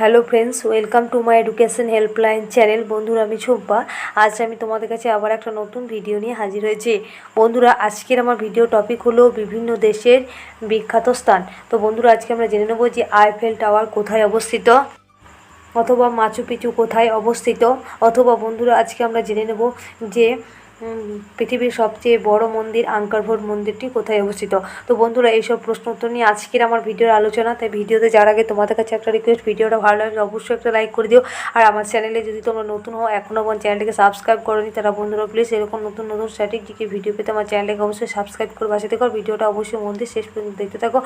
Hello friends, welcome to my education helpline channel. বন্ধুরা, আমি ছোব্বা। আজ আমি তোমাদের কাছে আবার একটা নতুন ভিডিও নিয়ে হাজির হয়েছি। বন্ধুরা, আজকের আমার ভিডিও টপিক হলো বিভিন্ন দেশের বিখ্যাত স্থান। তো বন্ধুরা, আজকে আমরা জেনে নেব যে আইফেল টাওয়ার কোথায় অবস্থিত অথবা মাচু কোথায় অবস্থিত। অথবা বন্ধুরা, আজকে আমরা জেনে নেব যে পৃথিবীর সবচেয়ে বড় মন্দির আঙ্কারভোট মন্দিরটি কোথায় অবস্থিত? তো বন্ধুরা, এইসব প্রশ্ন উত্তর নিয়ে আজকের আমার ভিডিওর আলোচনা। তাই ভিডিওতে যাওয়ার আগে তোমাদের কাছে একটা রিকোয়েস্ট ভিডিওটা ভালো লাগলে অবশ্যই একটা লাইক করে দিও। আর আমার চ্যানেলে যদি তোমরা নতুন হও এখনও আমার চ্যানেলটিকে সাবস্ক্রাইব করোনি তারা বন্ধুরা প্লিজ এরকম নতুন নতুন স্ট্র্যাটেজিকে ভিডিও পেতে আমার চ্যানেলটাকে অবশ্যই সাবস্ক্রাইব করে পাশে দেখো ভিডিওটা অবশ্যই মন দিয়ে শেষ পর্যন্ত দেখতে থাকো।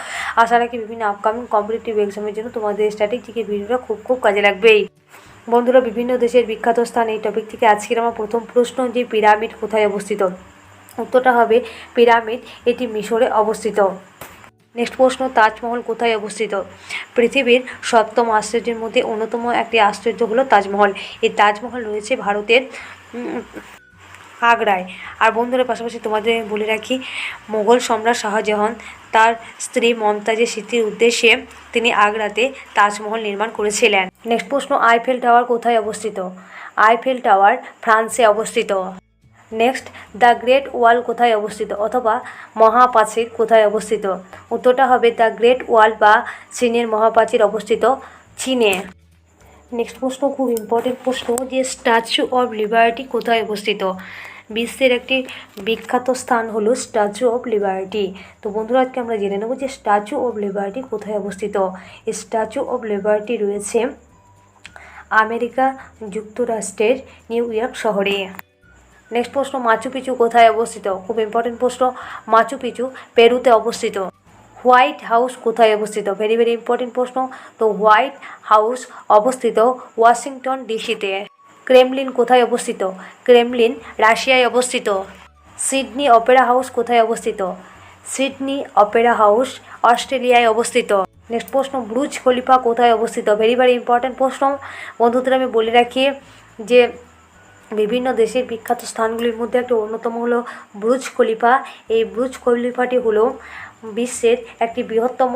আশা রাখি বিভিন্ন আপকামিং কম্পিটিটিভ এক্সামের জন্য তোমাদের স্ট্র্যাটেজিকে ভিডিওটা খুব খুব কাজে লাগবেই। বন্ধুরা, বিভিন্ন দেশের বিখ্যাত স্থান এই টপিক থেকে আজকের আমার প্রথম প্রশ্ন যে পিরামিড কোথায় অবস্থিত? উত্তরটা হবে পিরামিড, এটি মিশরে অবস্থিত। নেক্সট প্রশ্ন, তাজমহল কোথায় অবস্থিত? পৃথিবীর সপ্তম আশ্চর্যের মধ্যে অন্যতম একটি আশ্চর্য হলো তাজমহল। এই তাজমহল রয়েছে ভারতের আগ্রায়। আর বন্ধুরা, পাশাপাশি তোমাদের বলে রাখি, মোগল সম্রাট শাহজাহান তার স্ত্রী মমতাজের স্মৃতির উদ্দেশ্যে তিনি আগ্রাতে তাজমহল নির্মাণ করেছিলেন। নেক্সট প্রশ্ন, আইফেল টাওয়ার কোথায় অবস্থিত? আইফেল টাওয়ার ফ্রান্সে অবস্থিত। নেক্সট, দ্য গ্রেট ওয়াল কোথায় অবস্থিত অথবা মহাপ্রাচীর কোথায় অবস্থিত? উত্তরটা হবে দ্য গ্রেট ওয়াল বা চীনের মহাপ্রাচীর অবস্থিত চীনে। নেক্সট প্রশ্ন, খুব ইম্পর্টেন্ট প্রশ্ন যে স্ট্যাচু অফ লিবার্টি কোথায় অবস্থিত? বিশ্বের একটি বিখ্যাত স্থান হলো স্ট্যাচু অফ লিবার্টি তো বন্ধুরা, আজকে আমরা জেনে নেব যে স্ট্যাচু অফ লিবার্টি কোথায় অবস্থিত। স্ট্যাচু অফ লিবার্টি রয়েছে আমেরিকা যুক্তরাষ্ট্রের নিউ ইয়র্ক শহরে। নেক্সট প্রশ্ন মাচু পিচু কোথায় অবস্থিত? খুব ইম্পর্টেন্ট প্রশ্ন মাচু পিচু পেরুতে অবস্থিত। হোয়াইট হাউস কোথায় অবস্থিত? ভেরি ভেরি ইম্পর্টেন্ট প্রশ্ন। তো হোয়াইট হাউস অবস্থিত ওয়াশিংটন ডিসিতে ক্রেমলিন কোথায় অবস্থিত? ক্রেমলিন রাশিয়ায় অবস্থিত। সিডনি অপেরা হাউস কোথায় অবস্থিত? সিডনি অপেরা হাউস অস্ট্রেলিয়ায় অবস্থিত। নেক্সট প্রশ্ন, ব্রুজ খলিফা কোথায় অবস্থিত? ভেরি ভেরি ইম্পর্টেন্ট প্রশ্ন। বন্ধুদের আমি বলে রাখি যে বিভিন্ন দেশের বিখ্যাত স্থানগুলির মধ্যে একটি অন্যতম হলো ব্রুজ খলিফা। এই ব্রুজ খলিফাটি হলো বিশ্বের একটি বৃহত্তম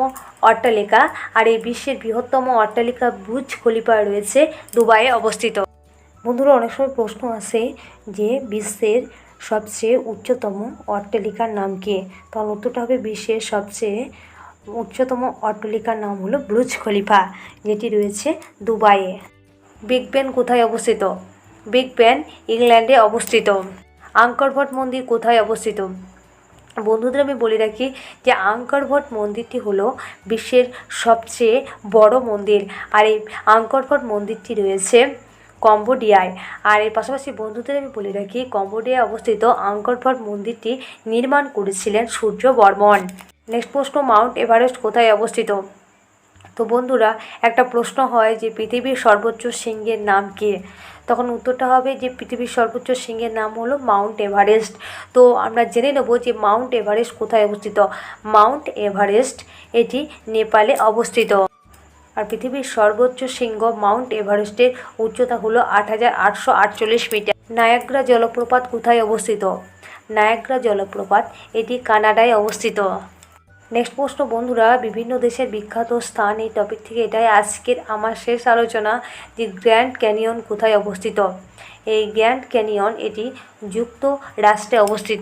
অট্টালিকা। আর এই বিশ্বের বৃহত্তম অট্টালিকা ব্রুজ খলিফা রয়েছে, দুবাইয়ে অবস্থিত। বন্ধুরা, অনেক সময় প্রশ্ন আসে যে বিশ্বের সবচেয়ে উচ্চতম অট্টালিকার নাম কি? তার উত্তরটা হবে বিশ্বের সবচেয়ে উচ্চতম অট্টালিকার নাম হলো ব্রুজ খলিফা, যেটি রয়েছে দুবাইয়ে। বিগ বেন কোথায় অবস্থিত? বিগ বেন ইংল্যান্ডে অবস্থিত। আঙ্করভট মন্দির কোথায় অবস্থিত? বন্ধুদের আমি বলে রাখি যে আঙ্করভট মন্দিরটি হলো বিশ্বের সবচেয়ে বড় মন্দির। আর এই আঙ্করভট মন্দিরটি রয়েছে কম্বোডিয়ায়। আর এর পাশাপাশি বন্ধুদের আমি বলে রাখি, কম্বোডিয়ায় অবস্থিত আঙ্করভট মন্দিরটি নির্মাণ করেছিলেন সূর্য বর্মন। নেক্সট প্রশ্ন, মাউন্ট এভারেস্ট কোথায় অবস্থিত? তো বন্ধুরা, একটা প্রশ্ন হয় যে পৃথিবীর সর্বোচ্চ সিংহের নাম কে? তখন উত্তরটা হবে যে পৃথিবীর সর্বোচ্চ সিংহের নাম হলো মাউন্ট এভারেস্ট। তো আমরা জেনে নেব যে মাউন্ট এভারেস্ট কোথায় অবস্থিত। মাউন্ট এভারেস্ট, এটি নেপালে অবস্থিত। আর পৃথিবীর সর্বোচ্চ শৃঙ্গ মাউন্ট এভারেস্টের উচ্চতা হলো আট হাজার আটশো আটচল্লিশ মিটার। নায়াগ্রা জলপ্রপাত কোথায় অবস্থিত? নায়াগ্রা জলপ্রপাত, এটি কানাডায় অবস্থিত। নেক্সট প্রশ্ন, বন্ধুরা, বিভিন্ন দেশের বিখ্যাত স্থান, এই টপিক থেকে এটাই আজকের আমার শেষ আলোচনা যে গ্র্যান্ড ক্যানিয়ন কোথায় অবস্থিত? এই গ্র্যান্ড ক্যানিয়ন এটি যুক্তরাষ্ট্রে অবস্থিত।